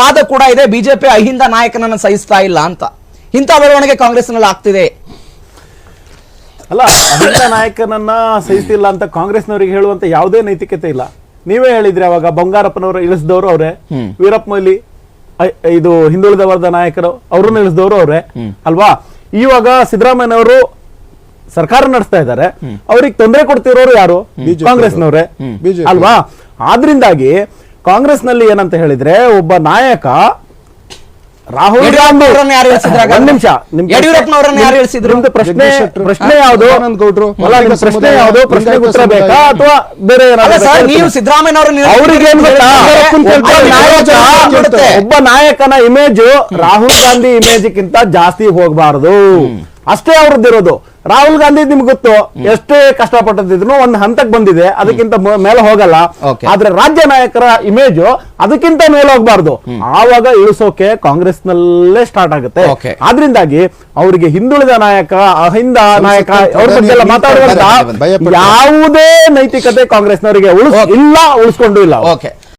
ವಾದ ಕೂಡ ಇದೆ. ಬಿಜೆಪಿ ಅಹಿಂದ ನಾಯಕನನ್ನ ಸಹಿಸ್ತಾ ಇಲ್ಲ ಅಂತ. ಇಂಥ ಬೆಳವಣಿಗೆ ಕಾಂಗ್ರೆಸ್ನಲ್ಲಿ ಆಗ್ತಿದೆ. ಅಲ್ಲ ಅಹಿಂದ ನಾಯಕನನ್ನ ಸಹಿಸ್ತಿಲ್ಲ ಅಂತ ಕಾಂಗ್ರೆಸ್ನವರಿಗೆ ಹೇಳುವಂತ ಯಾವುದೇ ನೈತಿಕತೆ ಇಲ್ಲ. ನೀವೇ ಹೇಳಿದ್ರಿ ಅವಾಗ ಬಂಗಾರಪ್ಪನವರು ಇಳಿಸಿದವರು ಅವರೇ ವೀರಪ್ಪ ಮೊಯ್ಲಿ ಇದು ಹಿಂದುಳಿದ ವರ್ಗದ ನಾಯಕರು ಅವ್ರನ್ನ ಇಳಿಸಿದವರು ಅವರೇ ಅಲ್ವಾ? ಇವಾಗ ಸಿದ್ದರಾಮಯ್ಯನವರು ಸರ್ಕಾರ ನಡೆಸ್ತಾ ಇದ್ದಾರೆ. ಅವ್ರಿಗೆ ತೊಂದರೆ ಕೊಡ್ತಿರೋರು ಯಾರು? ಕಾಂಗ್ರೆಸ್ನವ್ರೆ. ಅಲ್ವಾ? ಆದ್ರಿಂದಾಗಿ ಕಾಂಗ್ರೆಸ್ನಲ್ಲಿ ಏನಂತ ಹೇಳಿದ್ರೆ ಒಬ್ಬ ನಾಯಕ ರಾಹುಲ್ ಗಾಂಧಿ? ಒಂದ್ ನಿಮಿಷ ನಿಮ್ ಪ್ರಶ್ನೆ- ಯಾರು ಇಳಿಸಿದ್ರು? ನಿಮ್ದು ಪ್ರಶ್ನೆ ಪ್ರಶ್ನೆ ಯಾವುದು ಗೌಡ್ರು, ಪ್ರಶ್ನೆ ಯಾವುದು ಪ್ರಶ್ನೆ ಉತ್ತರ ಬೇಕಾ ಅಥವಾ ಬೇರೆ? ನೀವು ಅವ್ರಿಗೆ ಒಬ್ಬ ನಾಯಕನ ಇಮೇಜ್ ರಾಹುಲ್ ಗಾಂಧಿ ಇಮೇಜ್ಗಿಂತ ಜಾಸ್ತಿ ಹೋಗಬಾರದು. ಅಷ್ಟೇ ಅವ್ರದ್ದಿರೋದು. ರಾಹುಲ್ ಗಾಂಧಿ ನಿಮ್ಗೆ ಗೊತ್ತು ಎಷ್ಟೇ ಕಷ್ಟಪಟ್ಟಿದ್ರು ಒಂದ್ ಹಂತಕ್ಕೆ ಬಂದಿದೆ ಅದಕ್ಕಿಂತ ಮೇಲೆ ಹೋಗಲ್ಲ. ಆದ್ರೆ ರಾಜ್ಯ ನಾಯಕರ ಇಮೇಜ್ ಅದಕ್ಕಿಂತ ಮೇಲೆ ಹೋಗ್ಬಾರ್ದು. ಆವಾಗ ಇಳಿಸೋಕೆ ಕಾಂಗ್ರೆಸ್ ನಲ್ಲೇ ಸ್ಟಾರ್ಟ್ ಆಗುತ್ತೆ. ಆದ್ರಿಂದಾಗಿ ಅವರಿಗೆ ಹಿಂದುಳಿದ ನಾಯಕ ಅಹಿಂದ ನಾಯಕ ಅವ್ರ ಬಗ್ಗೆ ಎಲ್ಲ ಮಾತಾಡುವಂತ ಯಾವುದೇ ನೈತಿಕತೆ ಕಾಂಗ್ರೆಸ್ನವರಿಗೆ ಉಳಿಸ್. ಇಲ್ಲ ಉಳಿಸ್ಕೊಂಡು ಇಲ್ಲ ಓಕೆ